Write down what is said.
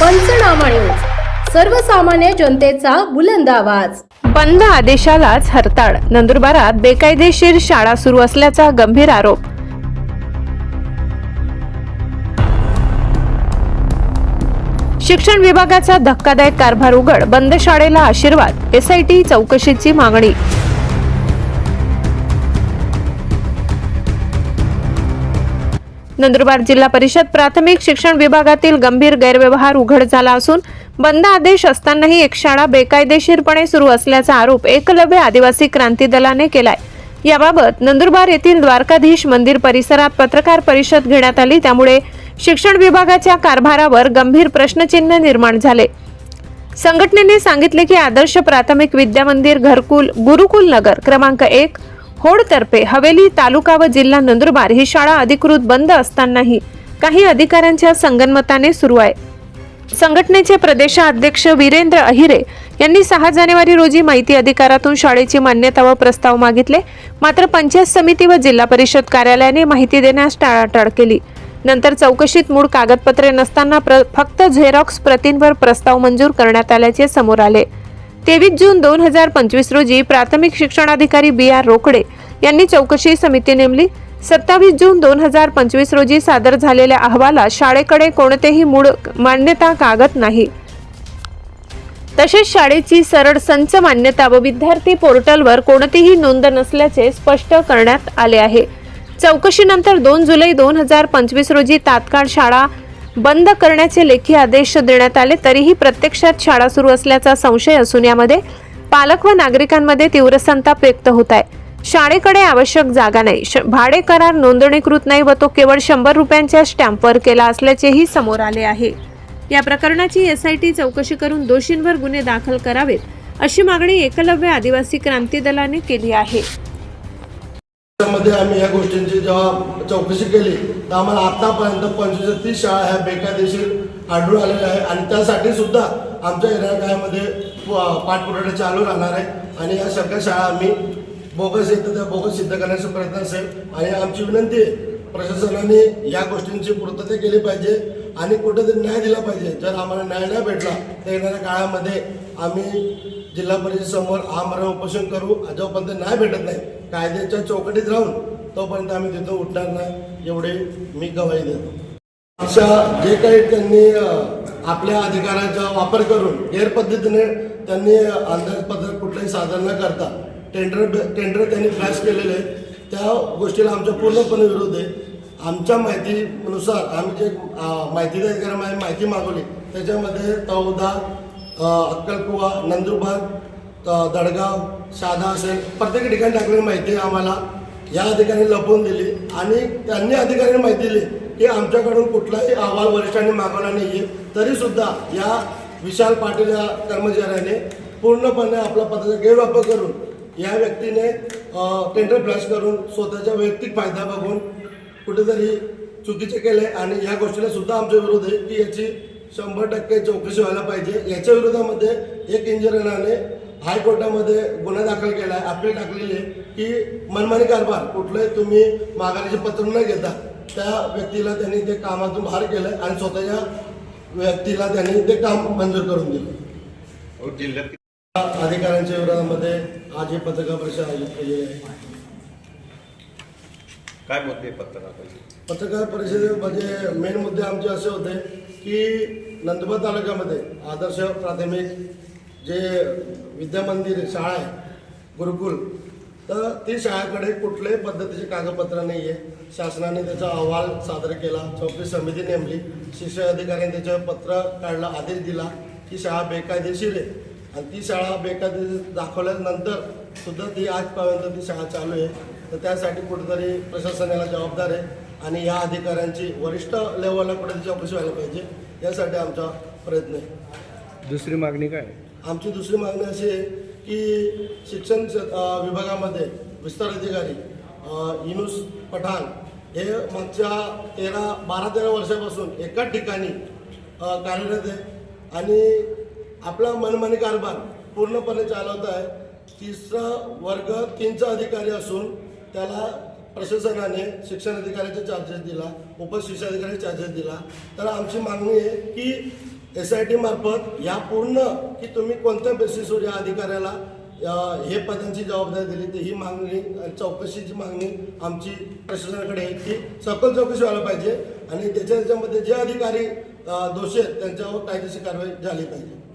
पंचनामा न्यूज सर्वसामान्य जनतेचा बुलंद आवाज. बंद आदेशालाच हरताळ. नंदुरबारात बेकायदेशीर शाळा सुरू असल्याचा गंभीर आरोप. शिक्षण विभागाचा धक्कादायक कारभार उघड. बंद शाळेला आशीर्वाद. एसआयटी चौकशीची मागणी. नंदुरबार जिल्हा परिषद प्राथमिक शिक्षण विभागातील गंभीर गैरव्यवहार उघड झाला असून बंद आदेश असतानाही एक शाळा बेकायदेशीरपणे सुरू असल्याचा आरोप एकलव्य आदिवासी क्रांती दलाने केलाय. याबाबत नंदुरबार येथील द्वारकाधीश मंदिर परिसरात पत्रकार परिषद घेण्यात आली. त्यामुळे शिक्षण विभागाच्या कारभारावर गंभीर प्रश्नचिन्ह निर्माण झाले. संघटनेने सांगितले की आदर्श प्राथमिक विद्या मंदिर घरकुल गुरुकुल नगर क्रमांक एक होडतर्फे हवेली तालुका व जिल्हा नंदुरबार ही शाळा अधिकृत बंद असतानाही काही अधिकाऱ्यांच्या संगनमताने सुरू आहे. संघटनेचे प्रदेशाध्यक्ष वीरेंद्र अहिरे यांनी सहा जानेवारी रोजी माहिती अधिकारातून शाळेची मान्यता व प्रस्ताव मागितले. मात्र पंचायत समिती व जिल्हा परिषद कार्यालयाने माहिती देण्यास टाळाटाळ केली. नंतर चौकशीत मूळ कागदपत्रे नसताना प्र फक्त झेरॉक्स प्रतींवर प्रस्ताव मंजूर करण्यात आल्याचे समोर आले. तेवीस जून दोन हजार पंचवीस रोजी प्राथमिक शिक्षणाधिकारी बी आर रोकडे यांनी चौकशी समिती नेमली. सत्तावीस जून दोन हजार पंचवीस रोजी सादर झालेल्या अहवालात शाळेकडे कोणतेही मूळ मान्यता कागद नाही. तसेच शाळेची सरळ संच मान्यता व विद्यार्थी पोर्टलवर कोणतीही नोंद नसल्याचे स्पष्ट करण्यात आले आहे. चौकशीनंतर दोन जुलै दोन हजार पंचवीस रोजी तात्काळ शाळा बंद करण्याचे लेखी आदेश देण्यात आले तरीही प्रत्यक्षात शाळा सुरू असल्याचा संशय असून यामध्ये पालक व नागरिकांमध्ये तीव्र संताप व्यक्त होत आहे. शाळेकडे आवश्यक जागा नाही. श- भाडे करार नोंदणीकृत नाही व तो केवळ शंभर रुपयांच्या स्टॅम्पवर केला असल्याचेही समोर आले आहे. या प्रकरणाची एसआयटी चौकशी करून दोषींवर गुन्हे दाखल करावेत अशी मागणी एकलव्य आदिवासी क्रांती दलाने केली आहे. मध्ये आम्ही या गोष्टींची जेव्हा चौकशी केली तर आम्हाला आतापर्यंत पंचवीस तीस शाळा ह्या बेकायदेशीर आढळून आलेल्या आहे आणि त्यासाठी सुद्धा आमच्या एरियामध्ये पाठपुरवठा चालू राहणार आहे. आणि या सगळ्या शाळा आम्ही बोगस येतं त्या बोगस सिद्ध करण्याचा प्रयत्न असेल. आणि आमची विनंती आहे प्रशासनाने या गोष्टींची पूर्तता केली पाहिजे. आणि कुठेतरी न्याय दिला पाहिजे. जर आम्हाला न्याय नाही भेटला तर येणाऱ्या काळामध्ये आम्ही जिल्हा परिषदेसमोर आमरण उपोषण करू. जोपर्यंत नाही भेटत नाही कायद्याच्या चौकटीत राहून तोपर्यंत आम्ही तिथं उठणार नाही एवढे मी गवाही देतो. अशा जे काही त्यांनी आपल्या अधिकाराचा वापर करून गैरपद्धतीने त्यांनी अंदाजपत्रक कुठलंही सादर न करता टेंडर टेंडर त्यांनी फ्लॅश केलेले आहे त्या गोष्टीला आमचा पूर्णपणे विरोध आहे. आमच्या माहितीनुसार आम्ही जे माहिती अधिकाऱ्यांमध्ये माहिती मागवली. त्याच्यामध्ये तौदा अक्कलकुवा नंदुरबार दडगाव शादा असेल प्रत्येक ठिकाणी टाकलेली माहिती आम्हाला. या अधिकाऱ्यांनी लपवून दिली. आणि त्यांनी अधिकाऱ्यांनी माहिती दिली की आमच्याकडून कुठलाही अहवाल वरिष्ठांनी मागवला नाही आहे तरीसुद्धा या विशाल पाटील या कर्मचाऱ्याने पूर्णपणे आपला पदाचा गैरवापर करून या व्यक्तीने टेंडर फ्लॅश करून स्वतःचा वैयक्तिक फायदा बघून कुठेतरी चुकीचे केले आणि या गोष्टीला सुद्धा आमचा विरोध आहे की याची शंभर टक्के चौकशी व्हायला पाहिजे. याच्या विरोधामध्ये एक इंजिनियराने हायकोर्टामध्ये गुन्हा दाखल केला आहे अपील टाकलेली आहे की मनमानी कारभार कुठलंही तुम्ही माघारीचे पत्र न घेता त्या व्यक्तीला त्यांनी ते कामातून बाहेर केलं आणि स्वतःच्या व्यक्तीला त्यांनी ते काम मंजूर करून दिलं जिल्ह्यात अधिकाऱ्यांच्या विरोधामध्ये आज हे पत्रकार परिषद आयोजित केलेली आहे. काय मुद्दे पत्रकारांचे पत्रकार परिषदेमध्ये म्हणजे मेन मुद्दे आमचे असे होते की नंदुरबार तालुक्यामध्ये आदर्श प्राथमिक जे विद्यामंदिर शाळा आहे गुरुकुल तर ती शाळेकडे कुठल्याही पद्धतीचे कागदपत्र नाही आहे शासनाने त्याचा अहवाल सादर केला चौकशी समिती नेमली शिक्षण अधिकाऱ्यांनी त्याचं पत्र काढलं आदेश दिला की शाळा बेकायदेशीर आहे. आणि ती शाळा बेकायदेशीर दाखवल्यानंतर सुद्धा ती आजपर्यंत ती शाळा चालू आहे. तर त्यासाठी कुठेतरी प्रशासन याला जबाबदार आहे आणि या अधिकाऱ्यांची वरिष्ठ लेवलला कुठेतरी चौकशी व्हायला पाहिजे. यासाठी आमचा प्रयत्न आहे. दुसरी मागणी काय? आमची दुसरी मागणी अशी आहे की शिक्षण विभागामध्ये विस्तार अधिकारी युनुस पठाण हे मागच्या तेरा बारा तेरा वर्षापासून एकाच ठिकाणी कार्यरत आहे. आणि आपला मनमानी कारभार पूर्णपणे चालवत आहे. तिसरा वर्ग तीनचा अधिकारी असून त्याला प्रशासनाने शिक्षण अधिकाऱ्याचे चार्जेस दिला उपशिक्षण अधिकाऱ्याचे चार्जेस दिला. तर आमची मागणी आहे की एस आय टी मार्फत या पूर्ण की तुम्ही कोणत्या बेसिसवर या अधिकाऱ्याला हे पदांची जबाबदारी दिली तर ही मागणी चौकशीची मागणी आमची प्रशासनाकडे आहे की सखोल चौकशी व्हायला पाहिजे आणि त्याच्या त्याच्यामध्ये जे अधिकारी दोषी आहेत त्यांच्यावर कायदेशीर कारवाई झाली पाहिजे.